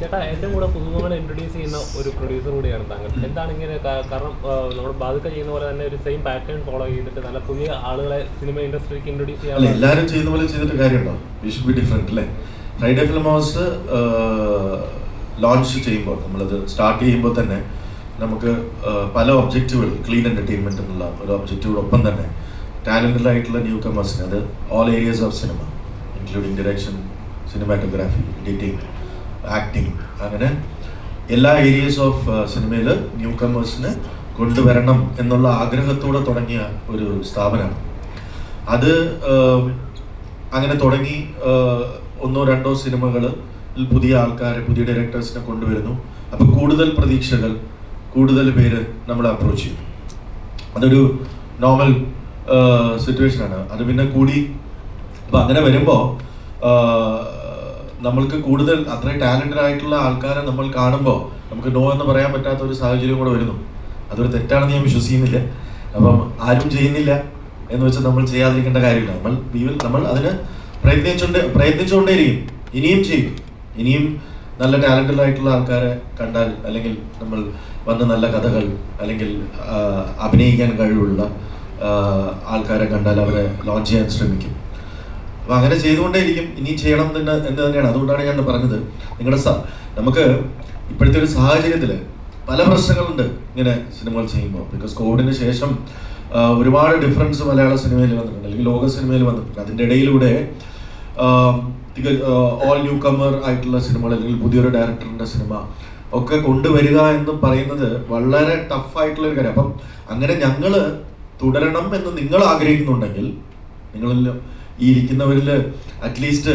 ചേട്ടാ ഏറ്റവും കൂടെ പുതുമകൾ ഇൻട്രൊഡ്യൂസ് ചെയ്യുന്ന ഒരു പ്രൊഡ്യൂസർ കൂടിയാണ് താങ്കൾ. എന്താണ് ഇങ്ങനെ കാരണം നമ്മൾ ബാധിക്ക ചെയ്യുന്ന പോലെ തന്നെ ഒരു സെയിം പാറ്റേൺ ഫോളോ ചെയ്തിട്ട് നല്ല പുതിയ ആളുകളെ സിനിമ ഇൻഡസ്ട്രിക്ക് ഇൻട്രൊഡ്യൂസ് ചെയ്യാൻ എല്ലാവരും ചെയ്യുന്ന പോലെ ചെയ്തിട്ട് കാര്യമുണ്ടോ? വി ബി ഡിഫറെന്റ് അല്ലേ? ഫ്രൈഡേ ഫിലിം ഹൗസ് ലോഞ്ച് ചെയ്യുമ്പോൾ നമ്മളത് സ്റ്റാർട്ട് ചെയ്യുമ്പോൾ തന്നെ നമുക്ക് പല ഒബ്ജക്റ്റീവുകൾ ക്ലീൻ എന്റർടൈൻമെന്റ് എന്നുള്ള ഒരു ഒബ്ജക്റ്റീവോടൊപ്പം തന്നെ ടാലന്റഡ് ആയിട്ടുള്ള ന്യൂ കമേഴ്സിന് അത് all areas of cinema including direction cinematography editing acting അങ്ങനെ എല്ലാ ഏരിയസ് ഓഫ് സിനിമയിൽ ന്യൂ കമേഴ്സിന് കൊണ്ടുവരണം എന്നുള്ള ആഗ്രഹത്തോടെ തുടങ്ങിയ ഒരു സ്ഥാപനമാണ്. അത് അങ്ങനെ തുടങ്ങി ഒന്നോ രണ്ടോ സിനിമകൾ പുതിയ ആൾക്കാരെ പുതിയ ഡയറക്ടേഴ്സിനെ കൊണ്ടുവരുന്നു. അപ്പോൾ കൂടുതൽ പ്രതീക്ഷകൾ കൂടുതൽ പേര് നമ്മൾ അപ്രോച്ച് ചെയ്തു അതൊരു നോർമൽ സിറ്റുവേഷനാണ് അത് പിന്നെ കൂടി അപ്പം അങ്ങനെ വരുമ്പോ ആ, നമ്മൾക്ക് കൂടുതൽ അത്രയും ടാലന്റഡ് ആയിട്ടുള്ള ആൾക്കാരെ നമ്മൾ കാണുമ്പോൾ നമുക്ക് നോ എന്ന് പറയാൻ പറ്റാത്ത ഒരു സാഹചര്യം കൂടെ വരുന്നു. അതൊരു തെറ്റാണെന്ന് ഞാൻ വിശ്വസിക്കുന്നില്ല. അപ്പം ആരും ചെയ്യുന്നില്ല എന്ന് വെച്ചാൽ നമ്മൾ ചെയ്യാതിരിക്കേണ്ട കാര്യമില്ല. നമ്മൾ വിൽ നമ്മൾ അതിന് പ്രയത്നിച്ചുകൊണ്ട് പ്രയത്നിച്ചുകൊണ്ടേയിരിക്കും. ഇനിയും ചെയ്യും. ഇനിയും നല്ല ടാലന്റഡ് ആയിട്ടുള്ള ആൾക്കാരെ കണ്ടാൽ അല്ലെങ്കിൽ നമ്മൾ വന്ന നല്ല കഥകൾ അല്ലെങ്കിൽ അഭിനയിക്കാൻ കഴിവുള്ള ആൾക്കാരെ കണ്ടാൽ അവരെ ലോഞ്ച് ചെയ്യാൻ ശ്രമിക്കും. അപ്പൊ അങ്ങനെ ചെയ്തുകൊണ്ടേയിരിക്കും. ഇനി ചെയ്യണം എന്ന് എന്ന് തന്നെയാണ്. അതുകൊണ്ടാണ് ഞാൻ പറഞ്ഞത്. നിങ്ങളുടെ നമുക്ക് ഇപ്പോഴത്തെ ഒരു സാഹചര്യത്തിൽ പല പ്രശ്നങ്ങളുണ്ട് ഇങ്ങനെ സിനിമകൾ ചെയ്യുമ്പോൾ. ബിക്കോസ് കോവിഡിന് ശേഷം ഒരുപാട് ഡിഫറൻസ് മലയാള സിനിമയിൽ വന്നിട്ടുണ്ട്. അല്ലെങ്കിൽ ലോക സിനിമയിൽ വന്നിട്ടുണ്ട്. അതിന്റെ ഇടയിലൂടെ ഓൾ ന്യൂ കമർ ആയിട്ടുള്ള സിനിമകൾ അല്ലെങ്കിൽ പുതിയൊരു ഡയറക്ടറിന്റെ സിനിമ ഒക്കെ കൊണ്ടുവരിക എന്ന് പറയുന്നത് വളരെ ടഫായിട്ടുള്ള ഒരു കാര്യം. അപ്പം അങ്ങനെ ഞങ്ങൾ തുടരണം എന്ന് നിങ്ങൾ ആഗ്രഹിക്കുന്നുണ്ടെങ്കിൽ നിങ്ങളിൽ ഈ ഇരിക്കുന്നവരിൽ അറ്റ്ലീസ്റ്റ്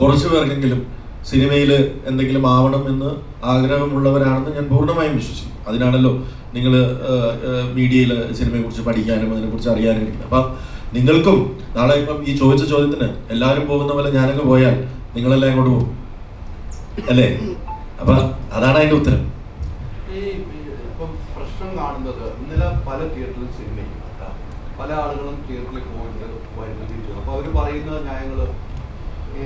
കുറച്ച് പേർക്കെങ്കിലും സിനിമയിൽ എന്തെങ്കിലും ആവണം എന്ന് ആഗ്രഹമുള്ളവരാണെന്ന് ഞാൻ പൂർണമായും വിശ്വസിക്കും അതിനാണല്ലോ നിങ്ങൾ മീഡിയയിൽ സിനിമയെക്കുറിച്ച് പഠിക്കാനും അതിനെക്കുറിച്ച് അറിയാനും ഇരിക്കുന്നത്. അപ്പം നിങ്ങൾക്കും നാളെ ഇപ്പം ഈ ചോദിച്ച ചോദ്യത്തിന് എല്ലാവരും പോകുന്ന പോലെ ഞാനങ്ങ് പോയാൽ നിങ്ങളെല്ലാം ഇങ്ങോട്ട് പോകും? അല്ലേ? അപ്പൊ അതാണ് അതിന്റെ ഉത്തരം. പ്രശ്നം കാണുന്നത് ഇന്നലെ പല തിയേറ്ററിലും സിനിമയും പല ആളുകളും തിയേറ്ററിൽ പോയിട്ട് അപ്പൊ അവർ പറയുന്ന ന്യായങ്ങൾ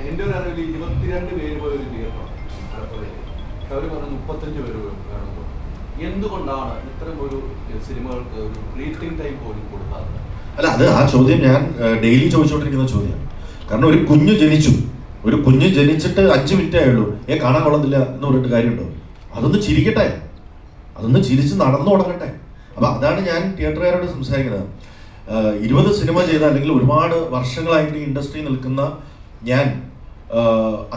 എന്റെ ഒരു അറിവിൽ ഇരുപത്തിരണ്ട് പേര് പോയ ഒരു അവർ അവർ പറഞ്ഞ മുപ്പത്തഞ്ച് പേര് കാണുമ്പോൾ എന്തുകൊണ്ടാണ് ഇത്തരം ഒരു സിനിമകൾക്ക് ഒരു ബ്രീത്തിങ് ടൈം പോലും കൊടുക്കാത്തത്? അല്ല അത് ആ ചോദ്യം ഞാൻ ഡെയിലി ചോദിച്ചുകൊണ്ടിരിക്കുന്ന ചോദ്യമാണ് കാരണം ഒരു കുഞ്ഞ് ജനിച്ചു. ഒരു കുഞ്ഞ് ജനിച്ചിട്ട് അഞ്ച് മിനിറ്റേ ആയുള്ളൂ. ഏ കാണാൻ കൊള്ളുന്നില്ല എന്ന് പറഞ്ഞിട്ട് കാര്യമുണ്ടോ? അതൊന്ന് ചിരിക്കട്ടെ. അതൊന്ന് ചിരിച്ച് നടന്നു തുടങ്ങട്ടെ. അപ്പൊ അതാണ് ഞാൻ തിയേറ്ററുകാരോട് സംസാരിക്കുന്നത്. ഇരുപത് സിനിമ ചെയ്ത അല്ലെങ്കിൽ ഒരുപാട് വർഷങ്ങളായിട്ട് ഈ ഇൻഡസ്ട്രി നിൽക്കുന്ന ഞാൻ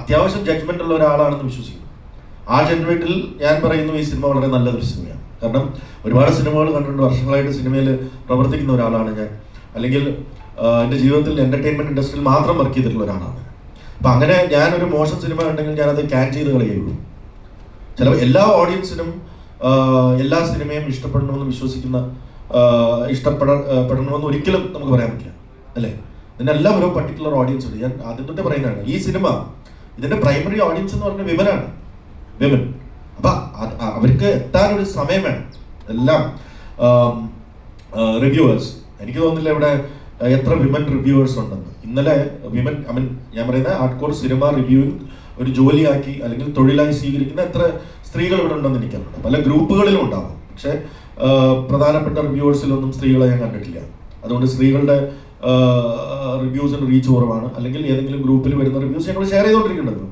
അത്യാവശ്യം ജഡ്ജ്മെന്റ് ഉള്ള ഒരാളാണെന്ന് വിശ്വസിക്കുന്നു. ആ ജഡ്ജ്മെന്റിൽ ഞാൻ പറയുന്നു ഈ സിനിമ വളരെ നല്ലൊരു സിനിമയാണ്. കാരണം ഒരുപാട് സിനിമകൾ കണ്ടിട്ടുണ്ട്. വർഷങ്ങളായിട്ട് സിനിമയിൽ പ്രവർത്തിക്കുന്ന ഒരാളാണ് ഞാൻ. അല്ലെങ്കിൽ എന്റെ ജീവിതത്തിൽ എന്റർടൈൻമെന്റ് ഇൻഡസ്ട്രിയിൽ മാത്രം വർക്ക് ചെയ്തിട്ടുള്ള ഒരാളാണ്. അപ്പം അങ്ങനെ ഞാൻ ഒരു മോശം സിനിമ ഉണ്ടെങ്കിൽ ഞാനത് ക്യാൻ ചെയ്ത് കളയുള്ളൂ ചില എല്ലാ ഓഡിയൻസിനും എല്ലാ സിനിമയും ഇഷ്ടപ്പെടണമെന്ന് വിശ്വസിക്കുന്ന ഇഷ്ടപ്പെട പെടണമെന്ന് ഒരിക്കലും നമുക്ക് പറയാൻ പറ്റില്ല. അല്ലേ? ഇതിനെല്ലാം ഒരു പർട്ടിക്കുലർ ഓഡിയൻസ് ഉണ്ട്. ഞാൻ ആദ്യം തൊട്ട് പറയുന്നതാണ്. ഈ സിനിമ ഇതിന്റെ പ്രൈമറി ഓഡിയൻസ് എന്ന് പറഞ്ഞ വിമനാണ്. വിമൻ. അപ്പൊ അവർക്ക് എത്താൻ ഒരു സമയം വേണം. എല്ലാം റിവ്യൂവേഴ്സ് എനിക്ക് തോന്നുന്നില്ല ഇവിടെ എത്ര വിമൻ റിവ്യൂവേഴ്സ് ഉണ്ടെന്ന്. ഇന്നലെ വിമൻ ഐ മീൻ ഞാൻ പറയുന്ന ആർട്ട് കോർ സിനിമ റിവ്യൂവിംഗ് ഒരു ജോലിയാക്കി അല്ലെങ്കിൽ തൊഴിലായി സ്വീകരിക്കുന്ന എത്ര സ്ത്രീകൾ ഇവിടെ ഉണ്ടെന്ന് എനിക്കറിയാം പല ഗ്രൂപ്പുകളിലും ഉണ്ടാവും. പക്ഷെ പ്രധാനപ്പെട്ട റിവ്യൂവേഴ്സിലൊന്നും സ്ത്രീകളെ ഞാൻ കണ്ടിട്ടില്ല. അതുകൊണ്ട് സ്ത്രീകളുടെ റിവ്യൂസിന് റീച്ച് കുറവാണ്. അല്ലെങ്കിൽ ഏതെങ്കിലും ഗ്രൂപ്പിൽ വരുന്ന റിവ്യൂസ് ഞങ്ങൾ ഷെയർ ചെയ്തുകൊണ്ടിരിക്കുന്നത്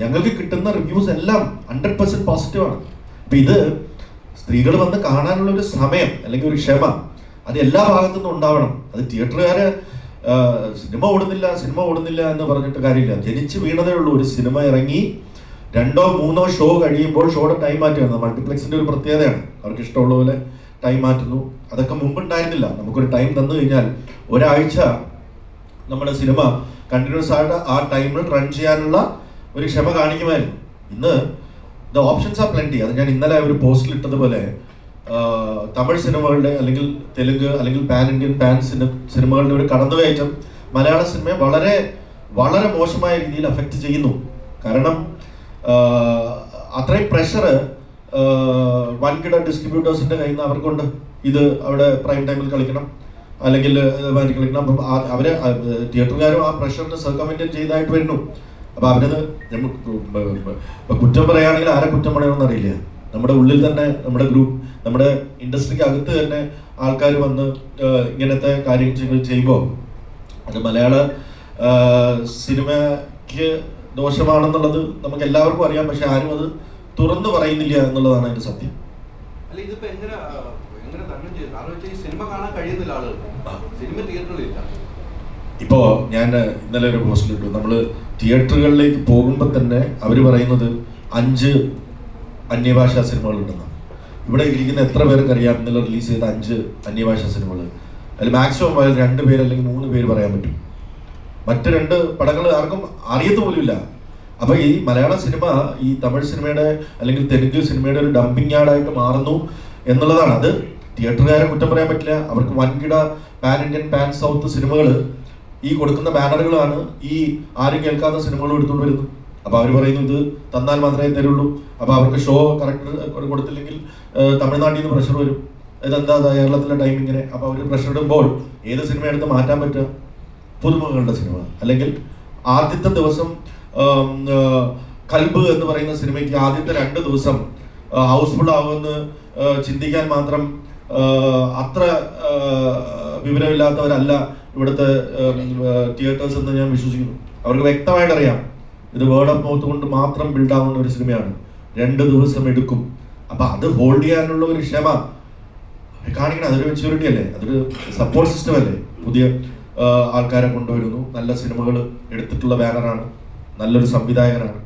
ഞങ്ങൾക്ക് കിട്ടുന്ന റിവ്യൂസ് എല്ലാം ഹൺഡ്രഡ് പെർസെന്റ് പോസിറ്റീവാണ് അപ്പൊ ഇത് സ്ത്രീകൾ വന്ന് കാണാനുള്ള ഒരു സമയം അല്ലെങ്കിൽ ഒരു ക്ഷമ അത് എല്ലാ ഭാഗത്തു നിന്നും ഉണ്ടാവണം. അത് തിയേറ്ററുകാര് സിനിമ ഓടുന്നില്ല സിനിമ ഓടുന്നില്ല എന്ന് പറഞ്ഞിട്ട് കാര്യമില്ല. ജനിച്ച് വീണതേ ഉള്ളൂ. ഒരു സിനിമ ഇറങ്ങി രണ്ടോ മൂന്നോ ഷോ കഴിയുമ്പോൾ ഷോയുടെ ടൈം മാറ്റുകയാണ്. മൾട്ടിപ്ലക്സിന്റെ ഒരു പ്രത്യേകതയാണ്. അവർക്ക് ഇഷ്ടമുള്ള പോലെ ടൈം മാറ്റുന്നു. അതൊക്കെ മുമ്പ് ഉണ്ടായിരുന്നില്ല നമുക്കൊരു ടൈം തന്നു കഴിഞ്ഞാൽ ഒരാഴ്ച നമ്മുടെ സിനിമ കണ്ടിന്യൂസ് ആയിട്ട് ആ ടൈമിൽ റൺ ചെയ്യാനുള്ള ഒരു ക്ഷമ കാണിക്കുമായിരുന്നു. ഇന്ന് ദ ഓപ്ഷൻസ് ആർ പ്ലെന്റി അത് ഞാൻ ഇന്നലെ ഒരു പോസ്റ്റിൽ ഇട്ടതുപോലെ തമിഴ് സിനിമകളുടെ അല്ലെങ്കിൽ തെലുങ്ക് അല്ലെങ്കിൽ പാൻ ഇന്ത്യൻ പാൻ സിനിമ സിനിമകളുടെ ഒരു കടന്നുകയറ്റം മലയാള സിനിമയെ വളരെ വളരെ മോശമായ രീതിയിൽ അഫക്റ്റ് ചെയ്യുന്നു. കാരണം അത്രയും പ്രഷർ വൻകിട ഡിസ്ട്രിബ്യൂട്ടേഴ്സിന്റെ കയ്യിൽ നിന്ന് അവർക്കുണ്ട്. ഇത് അവിടെ പ്രൈം ടൈമിൽ കളിക്കണം. അല്ലെങ്കിൽ കളിക്കണം. അപ്പം അവർ തിയേറ്ററുകാരും ആ പ്രഷറിന് സർക്കമെന്റ് ചെയ്തായിട്ട് വരുന്നു. അപ്പോൾ അവരത് കുറ്റം പറയുകയാണെങ്കിൽ ആരെ കുറ്റം പറയണമെന്ന് അറിയില്ല. നമ്മുടെ ഉള്ളിൽ തന്നെ നമ്മുടെ ഗ്രൂപ്പ് നമ്മുടെ ഇൻഡസ്ട്രിക്ക് അകത്ത് തന്നെ ആൾക്കാർ വന്ന് ഇങ്ങനത്തെ കാര്യങ്ങൾ ചെയ്യുമ്പോൾ അത് മലയാള സിനിമയ്ക്ക് ദോഷമാണെന്നുള്ളത് നമുക്ക് എല്ലാവർക്കും അറിയാം പക്ഷെ ആരും അത് തുറന്നു പറയുന്നില്ല എന്നുള്ളതാണ് അതിന്റെ സത്യം. അല്ല ഇതിപ്പോ എങ്ങനെ എങ്ങനെ തരണം ഈ സിനിമ കാണാൻ കഴിയുന്നില്ല സിനിമ തിയേറ്ററിലില്ല ഇപ്പോ ഞാൻ ഇന്നലെ ഒരു പോസ്റ്റിൽ ഇട്ടു. നമ്മൾ തിയേറ്ററുകളിലേക്ക് പോകുമ്പോൾ തന്നെ അവർ പറയുന്നത് അഞ്ച് അന്യഭാഷാ സിനിമകൾ ഉണ്ടെന്നാണ് ഇവിടെ ഇരിക്കുന്ന എത്ര പേർക്ക് അറിയാം? ഇന്നലെ റിലീസ് ചെയ്ത അഞ്ച് അന്യഭാഷാ സിനിമകൾ അതിൽ മാക്സിമം പോയാൽ രണ്ട് പേര് അല്ലെങ്കിൽ മൂന്ന് പേര് പറയാൻ പറ്റും. മറ്റ് രണ്ട് പടങ്ങൾ ആർക്കും അറിയത്ത് പോലുമില്ല. അപ്പൊ ഈ മലയാള സിനിമ ഈ തമിഴ് സിനിമയുടെ അല്ലെങ്കിൽ തെലുങ്ക് സിനിമയുടെ ഒരു ഡംപിങ് യാർഡായിട്ട് മാറുന്നു എന്നുള്ളതാണ്. അത് തിയേറ്ററുകാരെ കുറ്റം പറയാൻ പറ്റില്ല. അവർക്ക് വൻകിട പാൻ ഇന്ത്യൻ പാൻ സൗത്ത് സിനിമകൾ ഈ കൊടുക്കുന്ന ബാനറുകളാണ് ഈ ആരും കേൾക്കാത്ത സിനിമകൾ എടുത്തുകൊണ്ട് വരുന്നത്. അപ്പൊ അവർ പറയുന്നു ഇത് തന്നാൽ മാത്രമേ തരുള്ളൂ. അപ്പൊ അവർക്ക് ഷോ കറക്റ്റ് കൊടുത്തില്ലെങ്കിൽ തമിഴ്നാട്ടിൽ നിന്ന് പ്രഷർ വരും. ഇതെന്താ കേരളത്തിലെ ടൈമിങ്ങിനെ അപ്പൊ അവർ പ്രഷർ ഇടുമ്പോൾ ഏത് സിനിമ എടുത്ത് മാറ്റാൻ പറ്റുക? പുതുമുഖങ്ങളുടെ സിനിമ. അല്ലെങ്കിൽ ആദ്യത്തെ ദിവസം കൽബ് എന്ന് പറയുന്ന സിനിമയ്ക്ക് ആദ്യത്തെ രണ്ട് ദിവസം ഹൗസ്ഫുൾ ആവുമെന്ന് ചിന്തിക്കാൻ മാത്രം അത്ര വിവരമില്ലാത്തവരല്ല ഇവിടുത്തെ തിയേറ്റേഴ്സ് എന്ന് ഞാൻ വിശ്വസിക്കുന്നു. അവർക്ക് വ്യക്തമായിട്ട് അറിയാം ഇത് വേർഡ് ഓഫ് മൗത്ത് കൊണ്ട് മാത്രം ബിൽഡാവുന്ന ഒരു സിനിമയാണ്. രണ്ട് ദിവസം എടുക്കും. അപ്പൊ അത് ഹോൾഡ് ചെയ്യാനുള്ള ഒരു ക്ഷമ. കാണിക്കണം അതൊരു മെച്യൂരിറ്റി അല്ലേ? അതൊരു സപ്പോർട്ട് സിസ്റ്റം അല്ലേ? പുതിയ ആൾക്കാരെ കൊണ്ടുവരുന്നു. നല്ല സിനിമകൾ എടുത്തിട്ടുള്ള ബാനറാണ്. നല്ലൊരു സംവിധായകനാണ്.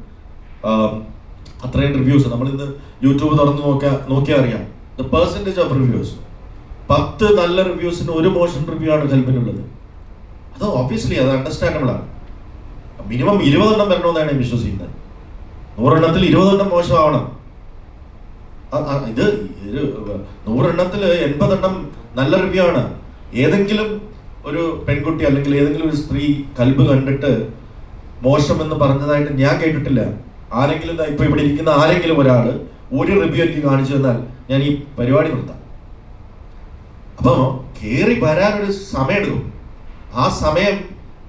അത്രയും റിവ്യൂസ് നമ്മളിന്ന് യൂട്യൂബ് തുറന്ന് നോക്കിയാൽ നോക്കിയാൽ അറിയാം. ദ പേഴ്സന്റേജ് ഓഫ് റിവ്യൂസ് പത്ത് നല്ല റിവ്യൂസിന് ഒരു മോശം റിവ്യൂ ആണ് കൽപ്പനുള്ളത് അത് ഓബിയസ്ലി അത് അണ്ടർസ്റ്റാൻഡബിൾ ആണ്. മിനിമം ഇരുപതെണ്ണം വരണമെന്നാണ് ഞാൻ വിശ്വസിക്കുന്നത്. നൂറെണ്ണത്തിൽ ഇരുപതെണ്ണം മോശമാവണം. ഇത് ഒരു നൂറെണ്ണത്തിൽ എൺപതെണ്ണം നല്ല റിവ്യൂ ആണ്. ഏതെങ്കിലും ഒരു പെൺകുട്ടി അല്ലെങ്കിൽ ഏതെങ്കിലും ഒരു സ്ത്രീ കൽബ് കണ്ടിട്ട് മോശമെന്ന് പറഞ്ഞതായിട്ട് ഞാൻ കേട്ടിട്ടില്ല. ആരെങ്കിലും ഇപ്പൊ ഇവിടെ ഇരിക്കുന്ന ആരെങ്കിലും ഒരാൾ ഒരു റിവ്യൂ എനിക്ക് കാണിച്ചു തന്നാൽ ഞാൻ ഈ പരിപാടി നിർത്താം. അപ്പൊ കേറി വരാനൊരു സമയമെടുക്കും. ആ സമയം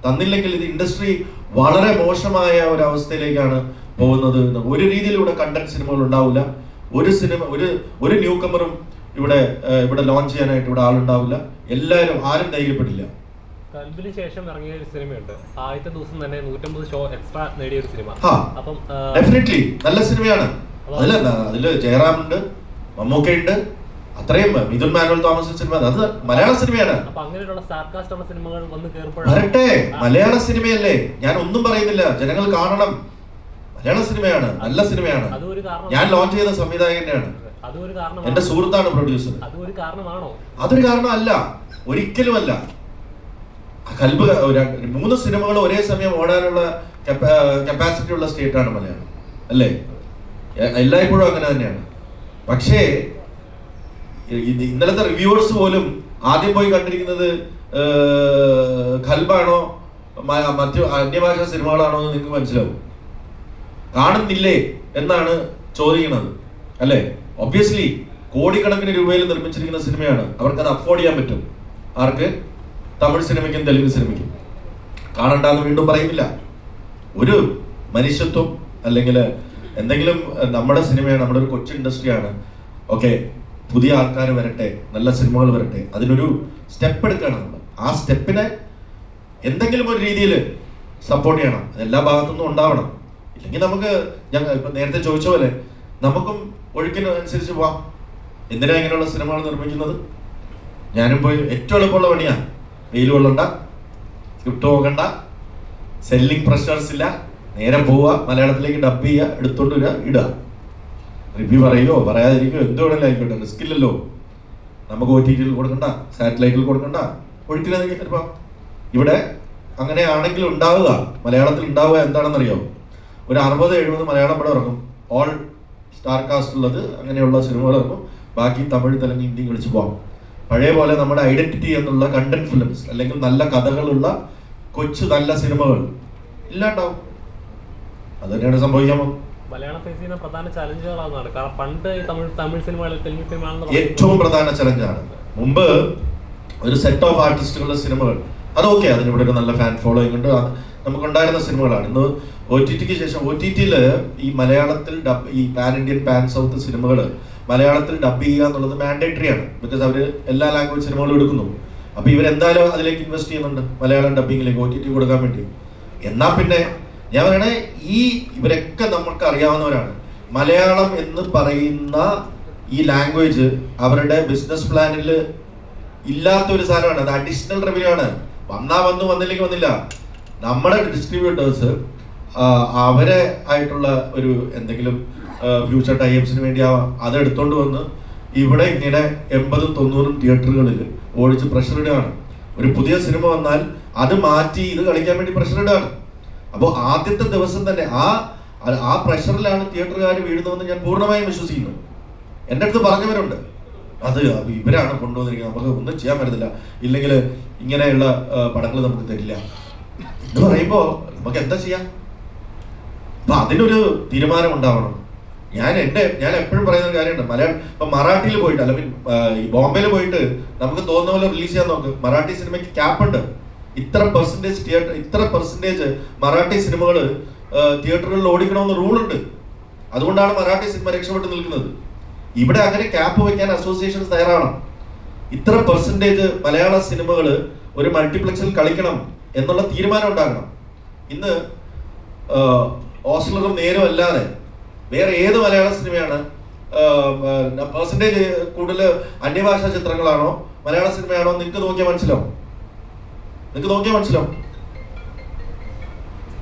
തന്നില്ലെങ്കിൽ ഇത് ഇൻഡസ്ട്രി വളരെ മോശമായ ഒരു അവസ്ഥയിലേക്കാണ് പോകുന്നത് ഒരു രീതിയിലൂടെ കണ്ടന്റ് സിനിമകൾ ഉണ്ടാവില്ല. ഒരു സിനിമ ഒരു ഒരു ന്യൂ കമറും ഇവിടെ ഇവിടെ ലോഞ്ച് ചെയ്യാനായിട്ട് ഇവിടെ ആളുണ്ടാവില്ല. എല്ലാവരും ആരും ധൈര്യപ്പെടില്ല. കൽബിന് ശേഷം ഇറങ്ങിയ ഒരു സിനിമയുണ്ട്. ആദ്യത്തെ ദിവസം തന്നെ നൂറ്റമ്പത് ഷോ എക്സ്ട്രാ നേടിയ ഒരു സിനിമ. അപ്പം ഡെഫിനറ്റ്ലി നല്ല സിനിമയാണ്. അതിൽ അതിൽ ജയറാമുണ്ട് മമ്മൂക്കയുണ്ട് അത്രയും മിഥുൻ മാനുവൽ തോമസ് സിനിമ. അത് മലയാള സിനിമയാണ്. വരട്ടെ മലയാള സിനിമയല്ലേ? ഞാൻ ഒന്നും പറയുന്നില്ല. ജനങ്ങൾ കാണണം. മലയാള സിനിമയാണ് നല്ല സിനിമയാണ്. ഞാൻ ലോഞ്ച് ചെയ്ത സംവിധായകന്റെയാണ് എന്റെ സുഹൃത്താണ് പ്രൊഡ്യൂസർ അതൊരു കാരണമല്ല. ഒരിക്കലുമല്ല. അല്ല കൽബ് മൂന്ന് സിനിമകൾ ഒരേ സമയം ഓടാനുള്ള കപ്പാസിറ്റി ഉള്ള സ്റ്റേറ്റ് ആണ് മലയാളം. അല്ലേ? എല്ലായ്പ്പോഴും അങ്ങനെ തന്നെയാണ്. പക്ഷേ ഇന്നലത്തെ റിവ്യൂവേഴ്സ് പോലും ആദ്യം പോയി കണ്ടിരിക്കുന്നത് ഖൽബാണോ മറ്റു അന്യഭാഷാ സിനിമകളാണോ എന്ന് നിങ്ങൾക്ക് മനസ്സിലാവും. കാണുന്നില്ലേ എന്നാണ് ചോദിക്കുന്നത്. അല്ലേ? ഒബ്വിയസ്ലി കോടിക്കണക്കിന് രൂപയിൽ നിർമ്മിച്ചിരിക്കുന്ന സിനിമയാണ്. അവർക്ക് അത് അഫോർഡ് ചെയ്യാൻ പറ്റും. ആർക്ക്? തമിഴ് സിനിമയ്ക്കും തെലുങ്ക് സിനിമയ്ക്കും. കാണണ്ടെന്ന് വീണ്ടും പറയുന്നില്ല. ഒരു മനുഷ്യത്വം അല്ലെങ്കിൽ എന്തെങ്കിലും നമ്മുടെ സിനിമയാണ് നമ്മുടെ ഒരു കൊച്ചു ഇൻഡസ്ട്രിയാണ്. ഓക്കെ പുതിയ ആൾക്കാർ വരട്ടെ നല്ല സിനിമകൾ വരട്ടെ അതിനൊരു സ്റ്റെപ്പ് എടുക്കണം നമ്മൾ. ആ സ്റ്റെപ്പിനെ എന്തെങ്കിലും ഒരു രീതിയിൽ സപ്പോർട്ട് ചെയ്യണം. അത് എല്ലാ ഭാഗത്തുനിന്നും ഉണ്ടാവണം. ഇല്ലെങ്കിൽ നമുക്ക് ഞങ്ങൾ ഇപ്പം നേരത്തെ ചോദിച്ച പോലെ നമുക്കും ഒഴുക്കിന് അനുസരിച്ച് പോവാം എന്തിനാ ഇങ്ങനെയുള്ള സിനിമകൾ നിർമ്മിക്കുന്നത്? ഞാനും പോയി ഏറ്റവും എളുപ്പമുള്ള പണിയാ. വെയിൽ കൊള്ളണ്ട സ്ക്രിപ്റ്റ് നോക്കണ്ട സെല്ലിംഗ് പ്രഷേഴ്സ് ഇല്ല. നേരം പോവുക മലയാളത്തിലേക്ക് ഡബ് ചെയ്യുക എടുത്തോണ്ട് വരിക ഇടുക. റിവ്യൂ പറയുകയോ പറയാതിരിക്കുകയോ എന്തോ വേണമല്ലോ ആയിക്കോട്ടെ റിസ്ക് ഇല്ലല്ലോ. നമുക്ക് ഒ ടി ടിയിൽ കൊടുക്കണ്ട സാറ്റലൈറ്റിൽ കൊടുക്കണ്ട. ഒഴുക്കിനെ ചിലപ്പോൾ ഇവിടെ അങ്ങനെയാണെങ്കിൽ ഉണ്ടാവുക. മലയാളത്തിൽ ഉണ്ടാവുക എന്താണെന്നറിയോ? ഒരു അറുപത് എഴുപത് മലയാളം പടം ഇറങ്ങും. ഓൾ സ്റ്റാർ കാസ്റ്റ് ഉള്ളത് അങ്ങനെയുള്ള സിനിമകൾ ബാക്കി തമിഴ് തെലുങ്ക് ഹിന്ദി കളിച്ച് പോകാം പഴയ പോലെ നമ്മുടെ ഐഡന്റിറ്റി എന്നുള്ള കണ്ടന്റ് ഫിലിംസ് അല്ലെങ്കിൽ നല്ല കഥകളുള്ള കൊച്ചു നല്ല സിനിമകൾ ഇല്ലാണ്ടാവും. അത് തന്നെയാണ് സംഭവിക്കാൻ പോകുന്നത് മലയാളം ഫേസ് ചെയ്യുന്ന പ്രധാന ചലഞ്ചുകളാണ് കാരണം പണ്ട് തമിഴ് തമിഴ് തെലുങ്ക് ഏറ്റവും പ്രധാന ചലഞ്ചാണ് മുമ്പ് ഒരു സെറ്റ് ഓഫ് ആർട്ടിസ്റ്റുകളുടെ സിനിമകൾ അതൊക്കെ അതിനിവിടെ ഒരു നല്ല ഫാൻ ഫോളോയിങ് ഉണ്ട്. നമുക്ക് നമുക്കുണ്ടായിരുന്ന സിനിമകളാണ്. ഇന്ന് ഒ ടി ടിക്ക് ശേഷം ഒ ടി ടിയിൽ ഈ മലയാളത്തിൽ ഡബ് ഈ പാൻ ഇന്ത്യൻ പാൻ സൗത്ത് സിനിമകൾ മലയാളത്തിൽ ഡബ് ചെയ്യുക എന്നുള്ളത് മാൻഡേറ്ററി ആണ്. ബിക്കോസ് അവർ എല്ലാ ലാംഗ്വേജ് സിനിമകളും എടുക്കുന്നു. അപ്പോൾ ഇവരെന്തായാലും അതിലേക്ക് ഇൻവെസ്റ്റ് ചെയ്യുന്നുണ്ട് മലയാളം ഡബിങ്ങിലേക്ക് ഒ ടി ടി കൊടുക്കാൻ വേണ്ടി. എന്നാൽ പിന്നെ ഞാൻ പറയണേ ഈ ഇവരൊക്കെ നമുക്ക് അറിയാവുന്നവരാണ്. മലയാളം എന്ന് പറയുന്ന ഈ ലാംഗ്വേജ് അവരുടെ ബിസിനസ് പ്ലാനിൽ ഇല്ലാത്ത ഒരു സാധനമാണ്. അത് അഡീഷണൽ റവന്യൂ ആണ്. വന്നാ വന്നു വന്നില്ലെങ്കിൽ വന്നില്ല. നമ്മുടെ ഡിസ്ട്രിബ്യൂട്ടേഴ്സ് അവരെ ആയിട്ടുള്ള ഒരു എന്തെങ്കിലും ഫ്യൂച്ചർ ടൈംസിന് വേണ്ടി അത് എടുത്തോണ്ട് വന്ന് ഇവിടെ ഇങ്ങനെ എൺപതും തൊണ്ണൂറും തിയേറ്ററുകളിൽ ഓടിച്ച് പ്രഷർ ഇടുകയാണ്. ഒരു പുതിയ സിനിമ വന്നാൽ അത് മാറ്റി ഇത് കളിക്കാൻ വേണ്ടി പ്രഷർ ഇടുകയാണ്. അപ്പോൾ ആദ്യത്തെ ദിവസം തന്നെ ആ ആ പ്രഷറിലാണ് തിയേറ്ററുകാർ വീഴുന്നതെന്ന് ഞാൻ പൂർണമായും വിശ്വസിക്കുന്നു. എന്റെ അടുത്ത് പറഞ്ഞവരുണ്ട്. അത് ഇവരാണ് കൊണ്ടുവന്നിരിക്കുന്നത്. നമുക്ക് ഒന്നും ചെയ്യാൻ പറ്റത്തില്ല. ഇല്ലെങ്കിൽ ഇങ്ങനെയുള്ള പടങ്ങൾ നമുക്ക് തരില്ല. എന്ന് പറയുമ്പോൾ നമുക്ക് എന്താ ചെയ്യാം? അപ്പൊ അതിനൊരു തീരുമാനം ഉണ്ടാവണം ഞാൻ എന്റെ ഞാൻ എപ്പോഴും പറയുന്ന ഒരു കാര്യമുണ്ട്. മലയാളം ഇപ്പൊ മറാഠിയിൽ പോയിട്ട് അല്ലെങ്കിൽ ബോംബെയിൽ പോയിട്ട് നമുക്ക് തോന്നുന്ന പോലെ റിലീസ് ചെയ്യാൻ നോക്ക്. മറാഠി സിനിമയ്ക്ക് ക്യാപ്പ് ഉണ്ട്. ഇത്ര പെർസെന്റേജ് തിയേറ്റർ ഇത്ര പെർസെന്റേജ് മറാഠി സിനിമകൾ തിയേറ്ററുകളിൽ ഓടിക്കണമെന്ന് റൂളുണ്ട് അതുകൊണ്ടാണ് മറാഠി സിനിമ രക്ഷപ്പെട്ട് നിൽക്കുന്നത്. ഇവിടെ അങ്ങനെ ക്യാപ്പ് വയ്ക്കാൻ അസോസിയേഷൻസ് തയ്യാറാണ് ഇത്ര പെർസെന്റേജ് മലയാള സിനിമകൾ ഒരു മൾട്ടിപ്ലക്സിൽ കളിക്കണം എന്നുള്ള തീരുമാനം ഉണ്ടാകണം. ഇന്ന് ഓസ്ലറും നേരും അല്ലാതെ വേറെ ഏത് മലയാള സിനിമയാണ്? പെർസെന്റേജ് കൂടുതൽ അന്യഭാഷാ ചിത്രങ്ങളാണോ? മലയാള സിനിമയാണോ? നിങ്ങൾക്ക് നോക്കിയാൽ മനസ്സിലാവും നിങ്ങൾക്ക് നോക്കിയാൽ മനസ്സിലാവും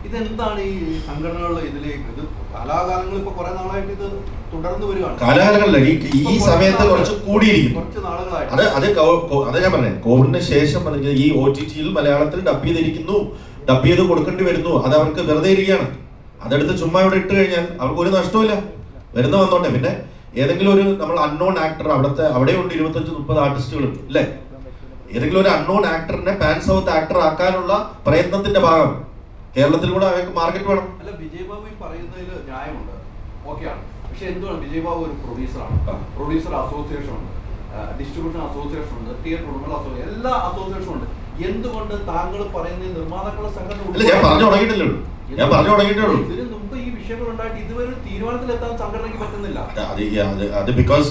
ഇതെന്താണ് ഈ സംഘടനകളുടെ ഇതിലേക്ക്? ഇത് കാലാകാലങ്ങൾ ഇപ്പൊ കുറെ നാളായിട്ട് ഇത് തുടർന്ന് വരികയാണ്. കാലാകാലങ്ങളില്ല? ഈ സമയത്ത് കുറച്ച് കൂടിയിരിക്കും. കുറച്ച് നാളുകളായിട്ട്. അത് അത് അതാ ഞാൻ പറഞ്ഞത് കോവിഡിന് ശേഷം പറഞ്ഞ ഈ ഒ ടി ടിയിൽ മലയാളത്തിൽ ഡബ് ചെയ്തിരിക്കുന്നു. ഡബ് ചെയ്ത് കൊടുക്കേണ്ടി വരുന്നു. അത് അവർക്ക് വെറുതെ ഇരിക്കുകയാണ്. അതെടുത്ത് ചുമ്മാ ഇവിടെ ഇട്ട് കഴിഞ്ഞാൽ അവർക്ക് ഒരു നഷ്ടമില്ല വരുന്ന വന്നോട്ടെ. പിന്നെ ഏതെങ്കിലും ഒരു നമ്മൾ അൺനോൺ ആക്ടർ അവിടുത്തെ അവിടെയുണ്ട് ഇരുപത്തഞ്ച് മുപ്പത് ആർട്ടിസ്റ്റുകളുണ്ട് അല്ലേ ഏതെങ്കിലും ഒരു അൺനോൺ ആക്ടറിനെ പാൻ സൗത്ത് ആക്ടർ ആക്കാനുള്ള പ്രയത്നത്തിന്റെ ഭാഗം കേരളത്തിൽ കൂടെ അവർക്ക് മാർക്കറ്റ് വേണം. അല്ല വിജയ് ബാബു ഈ പറയുന്നതിൽ ന്യായമുണ്ട്. ഓക്കെയാണ് പക്ഷെ എന്തുവാണ്? വിജയ് ബാബു ഒരു പ്രൊഡ്യൂസറാണ് ആണ്. പ്രൊഡ്യൂസർ അസോസിയേഷൻ ഉണ്ട്. ഡിസ്ട്രിബ്യൂഷൻ അസോസിയേഷൻ ഉണ്ട്. തിയേറ്റർ ഉടമകൾ അസോസിയേഷൻ എല്ലാ അസോസിയേഷനും ഉണ്ട്. എന്തുകൊണ്ട് താങ്കൾ പറയുന്ന നിർമ്മാതാക്കളുടെ സംഘടന ഞാൻ പറഞ്ഞു തുടങ്ങിയിട്ടില്ലേ ഉള്ളൂ. ഞാൻ പറഞ്ഞു തുടങ്ങിയിട്ടേ ഉള്ളൂ. അത് അത് ബിക്കോസ് ബിക്കോസ്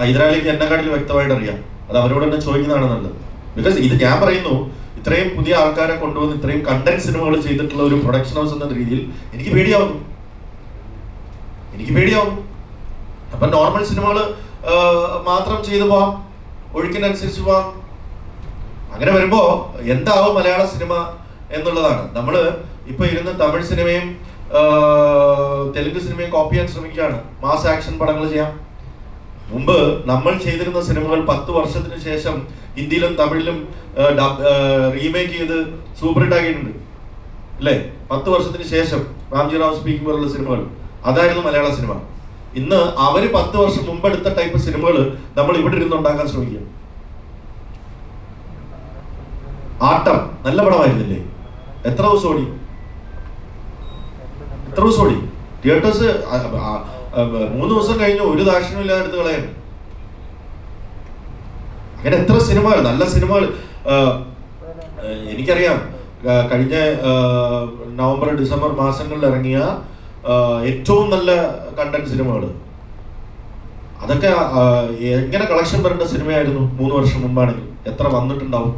ഹൈദരാലിക്ക് എന്നെക്കാട്ടിൽ വ്യക്തമായിട്ട് അറിയാം. അത് അവരോട് തന്നെ ചോദിക്കുന്നതാണ് നല്ലത്. ബിക്കോസ് ഇത് ഞാൻ പറയുന്നു ഇത്രയും പുതിയ ആൾക്കാരെ കൊണ്ടുവന്ന് ഇത്രയും കണ്ടന്റ് സിനിമകൾ ചെയ്തിട്ടുള്ള ഒരു പ്രൊഡക്ഷൻ ഹൗസ് എന്ന രീതിയിൽ എനിക്ക് പേടിയാവും. എനിക്ക് പേടിയാവും. അപ്പൊ നോർമൽ സിനിമകൾ മാത്രം ചെയ്തു പോവാം. ഒഴുക്കിനനുസരിച്ച് പോവാം. അങ്ങനെ വരുമ്പോ എന്താവും മലയാള സിനിമ? എന്നുള്ളതാണ്. നമ്മൾ ഇപ്പൊ ഇരുന്ന് തമിഴ് സിനിമയും തെലുങ്ക് സിനിമയും കോപ്പി ചെയ്യാൻ ശ്രമിക്കുകയാണ്. മാസ് ആക്ഷൻ പടങ്ങൾ ചെയ്യാം. മുമ്പ് നമ്മൾ ചെയ്തിരുന്ന സിനിമകൾ പത്ത് വർഷത്തിന് ശേഷം ഹിന്ദിയിലും തമിഴിലും റീമേക്ക് ചെയ്ത് സൂപ്പർ ഹിറ്റ് ആക്കിയിട്ടുണ്ട്. അല്ലേ? പത്ത് വർഷത്തിന് ശേഷം രാംജി റാവു സ്പീക്കിംഗ് പോലുള്ള സിനിമകൾ. അതായിരുന്നു മലയാള സിനിമ. ഇന്ന് അവർ പത്ത് വർഷം മുമ്പ് എടുത്ത ടൈപ്പ് സിനിമകൾ നമ്മൾ ഇവിടെ ഇരുന്ന് ഉണ്ടാക്കാൻ ശ്രമിക്കുക. ആട്ടം നല്ല പടമായിരുന്നില്ലേ? എത്ര ദിവസം ഓടി? എത്ര ദിവസം ഓടി? തിയേറ്റേഴ്സ് മൂന്ന് ദിവസം കഴിഞ്ഞു ഒരു ദാക്ഷിണ്യം ഇല്ലാതെ എടുത്ത് കളയാൻ. അങ്ങനെ എത്ര സിനിമകൾ നല്ല സിനിമകൾ. എനിക്കറിയാം കഴിഞ്ഞ നവംബർ ഡിസംബർ മാസങ്ങളിൽ ഇറങ്ങിയ ഏറ്റവും നല്ല കണ്ടന്റ് സിനിമകൾ. അതൊക്കെ എങ്ങനെ കളക്ഷൻ വരേണ്ട സിനിമയായിരുന്നു മൂന്ന് വർഷം മുമ്പാണെങ്കിൽ? എത്ര വന്നിട്ടുണ്ടാവും?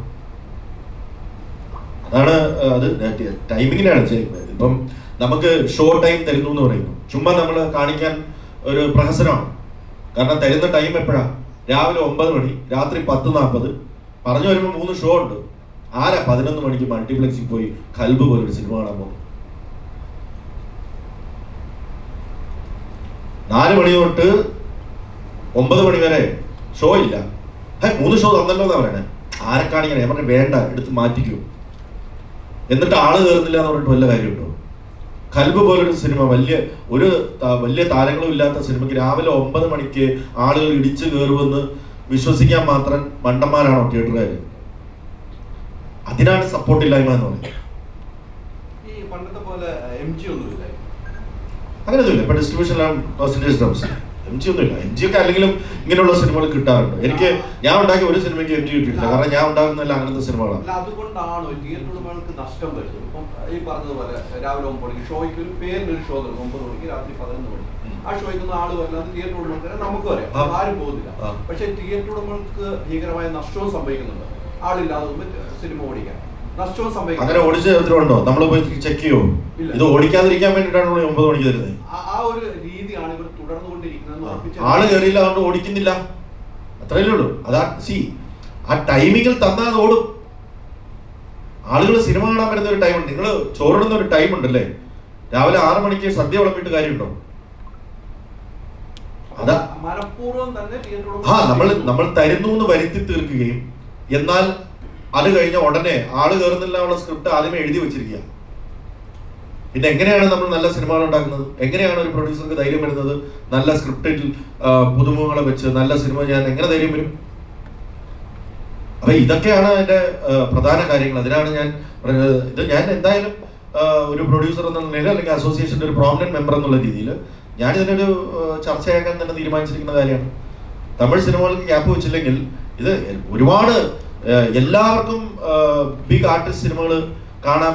അതാണ് അത് ടൈമിങ്ങിനാണ് ചെയ്യുന്നത് ഇപ്പം നമുക്ക് ഷോ ടൈം തരുന്നു എന്ന് പറയുന്നു. ചുമ്മാ നമ്മൾ കാണിക്കാൻ ഒരു പ്രഹസനമാണ്. കാരണം തരുന്ന ടൈം എപ്പോഴാണ് രാവിലെ ഒമ്പത് മണി രാത്രി പത്ത് നാൽപ്പത് പറഞ്ഞു വരുമ്പോൾ മൂന്ന് ഷോ ഉണ്ട്. ആരാ പതിനൊന്ന് മണിക്ക് മൾട്ടിപ്ലക്സിൽ പോയി കൽബ് പോലൊരു സിനിമ കാണാൻ പോകും നാല് മണി തൊട്ട് ഒമ്പത് മണി വരെ ഷോ ഇല്ല. മൂന്ന് ഷോ തന്നല്ലോ എന്നാ പറയണേ? ആരെ കാണിക്കണേ? പറഞ്ഞു വേണ്ട എടുത്ത് മാറ്റിക്കൂ. എന്നിട്ട് ആൾ കയറുന്നില്ല എന്ന് പറഞ്ഞിട്ട് വല്ല കാര്യമുണ്ടോ? കൽബ് പോലൊരു സിനിമ വലിയ ഒരു വലിയ താരങ്ങളും ഇല്ലാത്ത സിനിമയ്ക്ക് രാവിലെ ഒമ്പത് മണിക്ക് ആളുകൾ ഇടിച്ചു കയറുമെന്ന് വിശ്വസിക്കാൻ മാത്രം മണ്ടന്മാരാണോ തിയേറ്ററുകാർ അതിനാണ് സപ്പോർട്ട് ഇല്ലായ്മ എന്ന് പറയുന്നത്. പണ്ടത്തെ പോലെ എം ജി ഒന്നുമില്ല അങ്ങനെയൊന്നുമില്ല. ഇപ്പൊ distribution percentage terms M G ഒന്നുമില്ല എം ജി ഒക്കെ അല്ലെങ്കിലും ഇങ്ങനെയുള്ള സിനിമകൾ കിട്ടാറുണ്ട്. എനിക്ക് ഞാൻ ഉണ്ടാക്കിയ ഒരു സിനിമയ്ക്ക് എം ജി കിട്ടിയിട്ടില്ല. കാരണം ഞാൻ ഉണ്ടാകുന്നില്ല അങ്ങനത്തെ സിനിമകളാണ് അതുകൊണ്ടാണോ തിയേറ്റർ ഉടമകൾക്ക് നഷ്ടം വരുന്നത്? ഇപ്പം ഈ പറഞ്ഞതുപോലെ രാവിലെ ഒമ്പത് മണിക്ക് ഷോയ്ക്ക് ഒരു പേരിനൊരു ഷോ തുടങ്ങും. ഒമ്പത് മണിക്ക് രാത്രി പതിനൊന്ന് മണി. ആ ഷോയ്ക്ക് ഒന്നും ആൾ വരില്ല അത് തിയേറ്റർ ഉടമകൾക്ക് നമുക്ക് അറിയാം ആരും പോകുന്നില്ല. പക്ഷെ തിയേറ്റർ ഉടമകൾക്ക് ഭീകരമായ നഷ്ടവും സംഭവിക്കുന്നുണ്ട്. ആളില്ലാതെ സിനിമ ഓടിക്കാൻ. നഷ്ടവും അങ്ങനെ സംഭവിക്കും ഓടിച്ച ചരിത്രമുണ്ടോ? നമ്മൾ പോയി ചെക്ക് ചെയ്യുമോ ഇത് ഓടിക്കാതിരിക്കാൻ വേണ്ടിട്ടാണ് ഒമ്പത് മണിക്ക് തരുന്നത് ആ- ഒരു ഉറപ്പിച്ച ആൾ കയറിയില്ല അതുകൊണ്ട് ഓടിക്കുന്നില്ല. അത്രയല്ലേ ഉള്ളൂ. അതാ സി ആ ടൈമിങ്ങിൽ തന്നാൽ അത് ഓടും. ആളുകൾ സിനിമ കാണാൻ വരുന്ന ഒരു ടൈമുണ്ട് നിങ്ങൾ ചോറിടുന്ന ഒരു ടൈം ഉണ്ടല്ലേ? രാവിലെ ആറ് മണിക്ക് സദ്യ വിളമ്പിട്ട് കാര്യമുണ്ടോ? അതാ. ആ നമ്മൾ നമ്മൾ തരുന്നു എന്ന് വരുത്തി തീർക്കുകയും എന്നാൽ അത് കഴിഞ്ഞ ഉടനെ ആൾ കയറുന്നില്ല ഉള്ള സ്ക്രിപ്റ്റ് ആദ്യമേ എഴുതി വെച്ചിരിക്കുക. പിന്നെ എങ്ങനെയാണ് നമ്മൾ നല്ല സിനിമകൾ ഉണ്ടാക്കുന്നത് എങ്ങനെയാണ് ഒരു പ്രൊഡ്യൂസർക്ക് ധൈര്യം വരുന്നത്? നല്ല സ്ക്രിപ്റ്റിൽ പുതുമുഖങ്ങളെ വെച്ച് നല്ല സിനിമ ചെയ്യാൻ എങ്ങനെ ധൈര്യം വരും? അപ്പൊ ഇതൊക്കെയാണ് അതിന്റെ പ്രധാന കാര്യങ്ങൾ. അതിനാണ് ഞാൻ ഇത് ഞാൻ എന്തായാലും ഒരു പ്രൊഡ്യൂസർ എന്ന നിലയിൽ അല്ലെങ്കിൽ അസോസിയേഷന്റെ ഒരു പ്രോമിനന്റ് മെമ്പർ എന്നുള്ള രീതിയിൽ ഞാൻ ഇതിനൊരു ചർച്ചയാക്കാൻ തന്നെ തീരുമാനിച്ചിരിക്കുന്ന കാര്യമാണ്. തമിഴ് സിനിമകൾക്ക് ഗ്യാപ്പ് വെച്ചില്ലെങ്കിൽ ഇത് ഒരുപാട് എല്ലാവർക്കും ബിഗ് ആർട്ടിസ്റ്റ് സിനിമകൾ കാണാൻ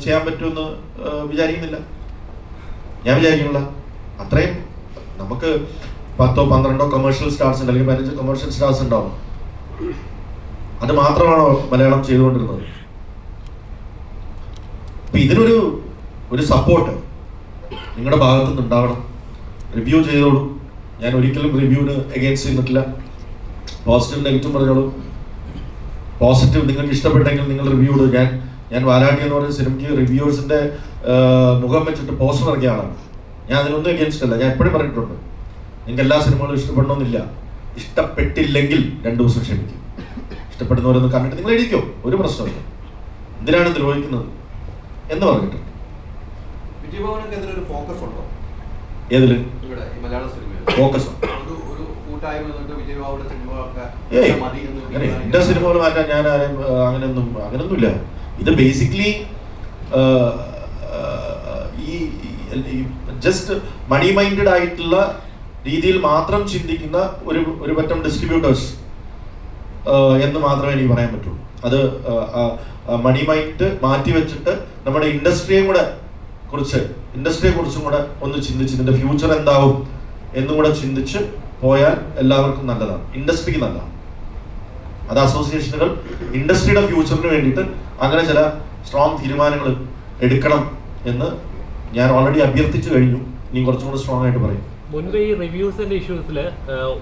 ചെയ്യാൻ പറ്റുമെന്ന് വിചാരിക്കുന്നില്ല. ഞാൻ വിചാരിക്കുന്നില്ല. അത്രയും നമുക്ക് പത്തോ പന്ത്രണ്ടോ കമേഴ്ഷ്യൽ സ്റ്റാർസ് ഉണ്ട് അല്ലെങ്കിൽ പതിനഞ്ച് കമേഴ്ഷ്യൽ സ്റ്റാർസ് ഉണ്ടാവും. അത് മാത്രമാണോ മലയാളം ചെയ്തുകൊണ്ടിരുന്നത്? അപ്പൊ ഇതിനൊരു ഒരു സപ്പോർട്ട് നിങ്ങളുടെ ഭാഗത്തു നിന്ന് ഉണ്ടാവണം. റിവ്യൂ ചെയ്തോളൂ. ഞാൻ ഒരിക്കലും റിവ്യൂവിന് എഗെയിൻസ്റ്റ് ചെയ്തിട്ടില്ല പോസിറ്റീവ് നെഗറ്റീവ് പറഞ്ഞോളൂ. പോസിറ്റീവ് നിങ്ങൾക്ക് ഇഷ്ടപ്പെട്ടെങ്കിൽ നിങ്ങൾ റിവ്യൂ ഇടും ഞാൻ ഞാൻ വാലാട്ടി എന്ന് പറഞ്ഞ സിനിമയ്ക്ക് റിവ്യൂവേഴ്സിന്റെ മുഖം വെച്ചിട്ട് പോസ്റ്റർ ഇറക്കിയാണ്. ഞാൻ അതിനൊന്നും അഗേൻസ്റ്റ് അല്ല. ഞാൻ എപ്പോഴും പറഞ്ഞിട്ടുണ്ട്. നിങ്ങൾക്ക് എല്ലാ സിനിമകളും ഇഷ്ടപ്പെടണമെന്നില്ല. ഇഷ്ടപ്പെട്ടില്ലെങ്കിൽ രണ്ടു ദിവസം ക്ഷമിക്കും. ഇഷ്ടപ്പെടുന്നവരൊന്ന് കണ്ടിട്ട് നിങ്ങൾ എഴുതിക്കോ ഒരു പ്രശ്നമില്ല എന്തിനാണ് ദ്രോഹിക്കുന്നത് എന്ന് പറഞ്ഞിട്ട് ഫോക്കസ് ഏതിൽ? ഏയ് എന്റെ സിനിമകൾ മാറ്റാൻ ഞാൻ ആരെയും അങ്ങനെയൊന്നും അങ്ങനെയൊന്നുമില്ല. ഇത് ബേസിക്കലി ഈ ജസ്റ്റ് മണി മൈൻഡഡ് ആയിട്ടുള്ള രീതിയിൽ മാത്രം ചിന്തിക്കുന്ന ഒരു ഒരു പറ്റം ഡിസ്ട്രിബ്യൂട്ടേഴ്സ് എന്ന് മാത്രമേ എനിക്ക് പറയാൻ പറ്റുള്ളൂ. അത് മണി മൈൻഡ് മാറ്റി വെച്ചിട്ട് നമ്മുടെ ഇൻഡസ്ട്രിയെ കൂടെ കുറിച്ച് ഇൻഡസ്ട്രിയെ കുറിച്ചും കൂടെ ഒന്ന് ചിന്തിച്ച് ഇതിന്റെ ഫ്യൂച്ചർ എന്താവും എന്നും കൂടെ ചിന്തിച്ച് പോയാൽ എല്ലാവർക്കും നല്ലതാണ്. ഇൻഡസ്ട്രിക്ക് നല്ലതാണ്. അത് അസോസിയേഷനുകൾ ഇൻഡസ്ട്രിയുടെ ഫ്യൂച്ചറിന് വേണ്ടിയിട്ട് അങ്ങനെ ചില സ്ട്രോങ് തീരുമാനങ്ങൾ എടുക്കണം എന്ന് ഞാൻ ഓൾറെഡി അഭ്യർത്ഥിച്ചു കഴിഞ്ഞു. ഇനി കുറച്ചുകൂടി സ്ട്രോങ് ആയിട്ട് പറയും. മുൻപ് ഈ റിവ്യൂസിന്റെ ഇഷ്യൂസിൽ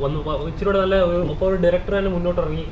ഒന്ന് ഇച്ചിരി നല്ല ഒരു- ഇപ്പോൾ ഒരു ഡയറക്ടർ തന്നെ മുന്നോട്ട് ഇറങ്ങി